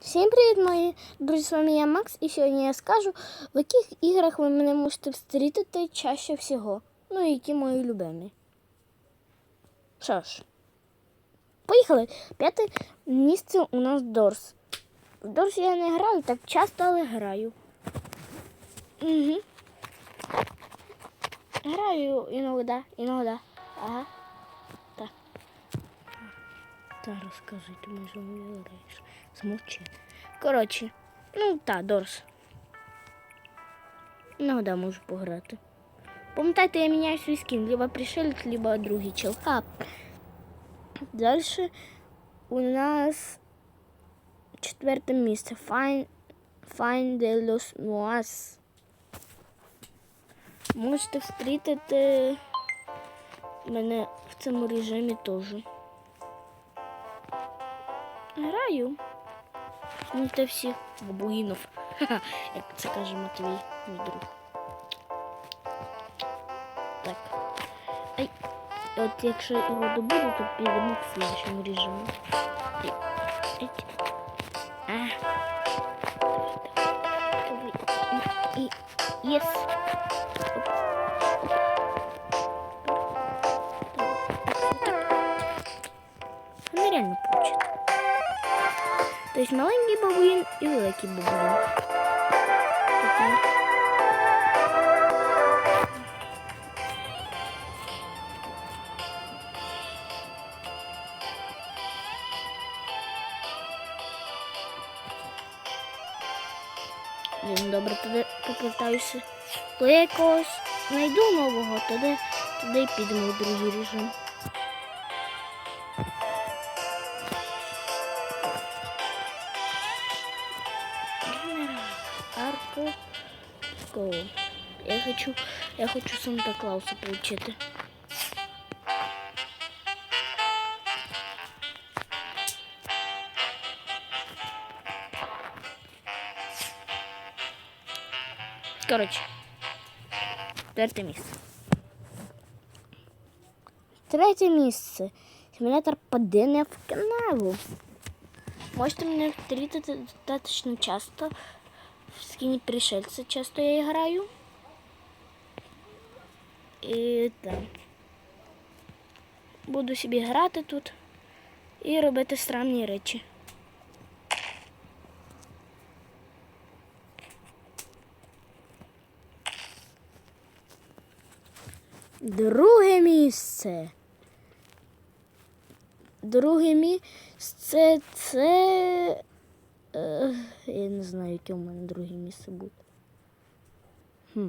Всім привіт, мої друзі, з вами я Макс, і сьогодні я скажу, в яких іграх ви мене можете встрітити чаще всього. Ну і які мої любимі. Що ж, поїхали. П'яте місце у нас Дорс. В Дорс я не граю так часто, але граю. Угу. Граю іноді, іноді. Ага. Та розкажи, ти може граєш. Змовчи. Коротше, ну та, Дорс. Ну да, можу пограти. Пам'ятайте, я міняю свій скін, либо пришелець, либо другий чел. А. Дальше у нас четверте місце. Find, find the Los Moas. Можете встрітити мене в цьому режимі теж. Граю. Смійте всіх бабуїнов. Ха-ха, Як це каже Матвій, мій друг. Так. Ай. От якщо його добуду, то підемо в слідчому режимі. Ай. Ай. А. Давай, давай. І. Єс. Оп. То есть маленький бабуїн і великий бабуїн. Блін, добре, тоді попитаюся. То я якогось знайду нового, тоді й підемо в другий режим. Я хочу, я хочу Санта Клауса получити. Коротше, третє місце. Третє місце. Симулятор падіння в канаву. Можете мене встретити достаточно часто. В скині пришельця часто я граю. І так. Буду собі грати тут і робити странні речі. Друге місце. Друге місце це. Е, я не знаю, яке у мене друге місце буде. Хм.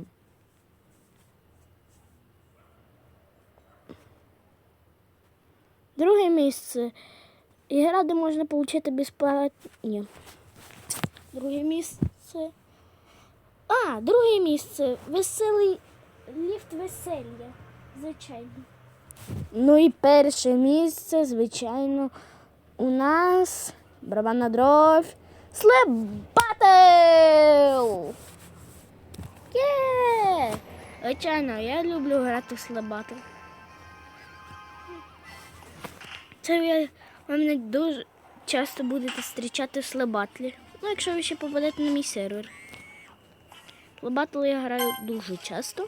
Друге місце. Ігра, де можна отримати безплатно. Друге місце. А, друге місце. Веселий ліфт весілля. Звичайно. Ну і перше місце, звичайно, у нас барабанна дров. Слеп! Є! Звичайно, я люблю грати в Слеп Це ви, мене дуже часто будете зустрічати в Слеп Батлі. Ну, якщо ви ще попадете на мій сервер. Слеп я граю дуже часто.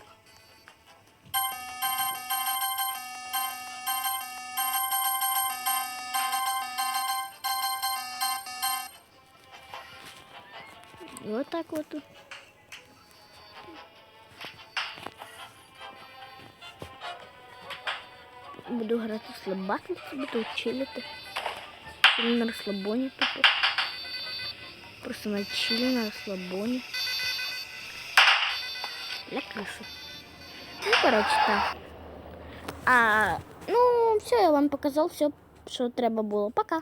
Вот так вот. Буду грати в слабаки, буду чилити. Чили на розслабоні тупо. Просто на чилі, на розслабоні. Для криши. Ну, короче, так. А, ну, все, я вам показав все, що треба було. Пока.